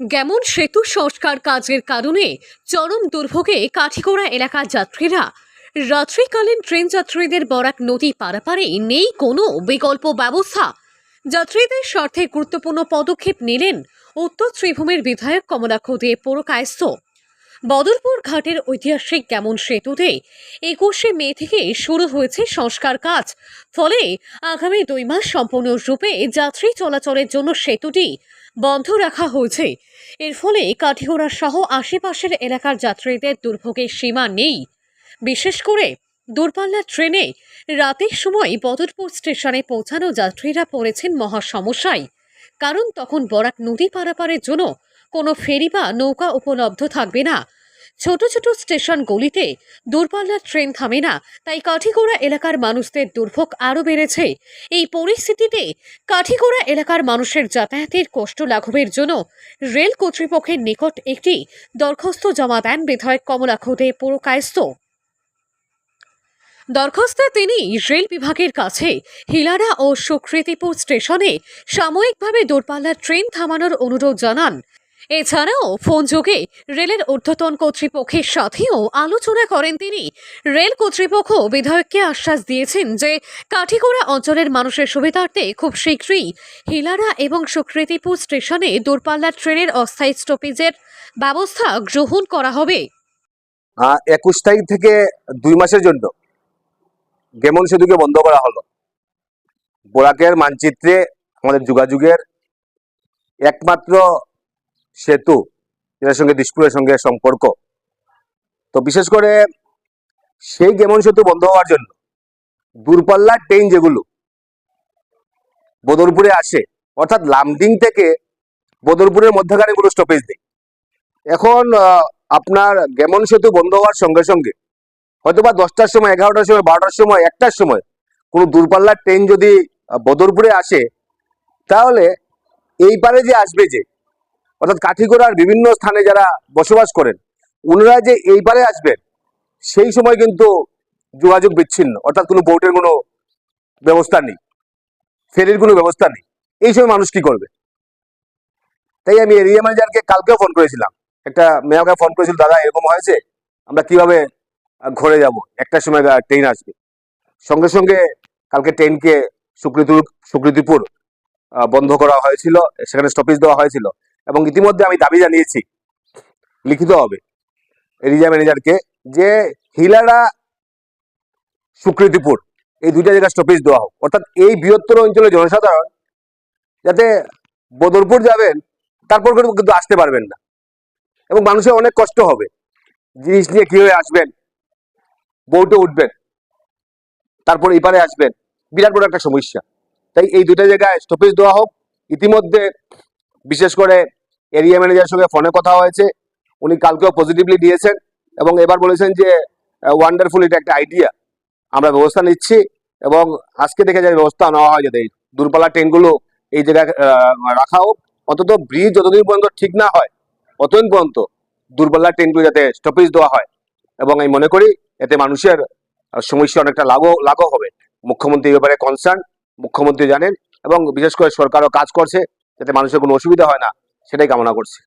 যেমন সেতু সংস্কার কাজের কারণে চরম দুর্ভোগে কাঠিগোড়া এলাকার যাত্রীরা রাত্রিকালীন ট্রেন যাত্রীদের বরাক নদী পারাপারে নেই কোনো বিকল্প ব্যবস্থা। যাত্রীদের স্বার্থে গুরুত্বপূর্ণ পদক্ষেপ নিলেন উত্তর ত্রিভূমির বিধায়ক কমলাক্ষ দে পৌরকায়স্থ। বদরপুর ঘাটের ঐতিহাসিক কেমন সেতুতে একুশে মে থেকে শুরু হয়েছে সংস্কার কাজ। ফলে আগামী দুই মাস সম্পূর্ণরূপে যাত্রী চলাচলের জন্য সেতুটি বন্ধ রাখা হয়েছে। এর ফলে কাঠিগোড়া সহ আশেপাশের এলাকার যাত্রীদের দুর্ভোগের সীমা নেই। বিশেষ করে দূরপাল্লার ট্রেনে রাতের সময় বদরপুর স্টেশনে পৌঁছানো যাত্রীরা পড়েছেন মহা সমস্যায় কারণ তখন বরাক নদী পারাপারের জন্য কোনো ফেরি বা নৌকা উপলব্ধ থাকবে না। ছোট ছোট স্টেশন গলিতে দূরপাল্লার ট্রেন থামে না, তাই কাঠিগোড়া এলাকার মানুষদের দুর্ভোগ আরও বেড়েছে। এই পরিস্থিতিতে কাঠিগোড়া এলাকার মানুষের যাতায়াতের কষ্ট লাঘবের জন্য রেল কর্তৃপক্ষের নিকট একটি দরখাস্ত জমা দেন বিধায়ক কমলাক্ষ দে পুরকায়স্থ। দরখাস্তে তিনি রেল বিভাগের কাছে হিলারা ও সুকৃতিপুর স্টেশনে সাময়িকভাবে দূরপাল্লার ট্রেন থামানোর অনুরোধ জানান। এছাড়াও ফোন যোগে রেলের ঊর্ধ্বতন কর্তৃপক্ষের সাথেও আলোচনা করেন তিনি। রেল কর্তৃপক্ষ বিধায়ককে আশ্বাস দিয়েছেন যে কাঠিগোড়া অঞ্চলের মানুষের সুবিধার্থে খুব শীঘ্রই হিলারা এবং সুকৃতিপুর স্টেশনে দূরপাল্লার ট্রেনের অস্থায়ী স্টপেজের ব্যবস্থা গ্রহণ করা হবে। একুশ তারিখ থেকে দুই মাসের জন্য গেমন সেতুকে বন্ধ করা হলো। বোরাকের মানচিত্রে আমাদের যোগাযোগের একমাত্র সেতু, যেটার সঙ্গে দিসপুরের সঙ্গে সম্পর্ক। তো বিশেষ করে সেই গেমন সেতু বন্ধ হওয়ার জন্য দূরপাল্লার ট্রেন যেগুলো বদরপুরে আসে, অর্থাৎ লামডিং থেকে বদরপুরের মধ্যখানে কোনো স্টপেজ নেই এখন আপনার গেমন সেতু বন্ধ হওয়ার সঙ্গে সঙ্গে হয়তো বা দশটার সময়, এগারোটার সময়, বারোটার সময়, একটার সময় কোনো দূরপাল্লার ট্রেন যদি বদরপুরে আসে, তাহলে এই পারে যে আসবে যে অর্থাৎ কাঠিগোড়ার বিভিন্ন স্থানে যারা বসবাস করেন ওনারা যে এইবারে আসবেন সেই সময় কিন্তু যোগাযোগ বিচ্ছিন্ন। অর্থাৎ কোনো বোটের কোনো ব্যবস্থা নেই ফেরির কোনো ব্যবস্থা নেই। এই সময় মানুষ কি করবে? তাই আমি এরিয়া ম্যানেজারকে কালকেও ফোন করেছিলাম। একটা মেয়াকে ফোন করেছিল দাদা এরকম হয়েছে আমরা কীভাবে ঘরে যাব? একটার সময় ট্রেন আসবে। সঙ্গে সঙ্গে কালকে ট্রেনকে সুকৃতি সুকৃতিপুর আহ, বন্ধ করা হয়েছিল সেখানে স্টপেজ দেওয়া হয়েছিল। এবং ইতিমধ্যে আমি দাবি জানিয়েছি, লিখিত হবে এরিয়া ম্যানেজারকে, যে হিলারা সুকৃতিপুর, এই দুইটা জায়গায় স্টপেজ দেওয়া হোক। অর্থাৎ এই বৃহত্তর অঞ্চলের জনসাধারণ যাতে বদরপুর যাবেন, তারপর কিন্তু আসতে পারবেন না। এবং মানুষের অনেক কষ্ট হবে। জিনিস নিয়ে কীভাবে আসবেন? বউটে উঠবেন। তারপর এপারে আসবেন। বিরাট বড় একটা সমস্যা। তাই এই দুটা জায়গায় স্টপেজ দেওয়া হোক। ইতিমধ্যে, বিশেষ করে এরিয়া ম্যানেজারের সঙ্গে ফোনে কথা হয়েছে। উনি কালকেও পজিটিভলি দিয়েছেন এবং এবার বলেছেন যে ওয়ান্ডারফুল এটা একটা আইডিয়া আমরা ব্যবস্থা নিচ্ছি এবং আজকে দেখে যায় ব্যবস্থা নেওয়া হয়, যাতে দূরপাল্লা ট্রেনগুলো এই জায়গায় রাখা হোক, অন্তত ব্রিজ যতদিন পর্যন্ত ঠিক না হয়, অতদিন পর্যন্ত দূরপাল্লার ট্রেনগুলো যাতে স্টপেজ দেওয়া হয়। এবং আমি মনে করি এতে মানুষের সমস্যা অনেকটা লাঘব লাঘব হবে। মুখ্যমন্ত্রী ব্যাপারে কনসার্ন মুখ্যমন্ত্রী জানেন এবং বিশেষ করে সরকারও কাজ করছে, যাতে মানুষের কোনো অসুবিধা হয় না। সেটাই কামনা করছি।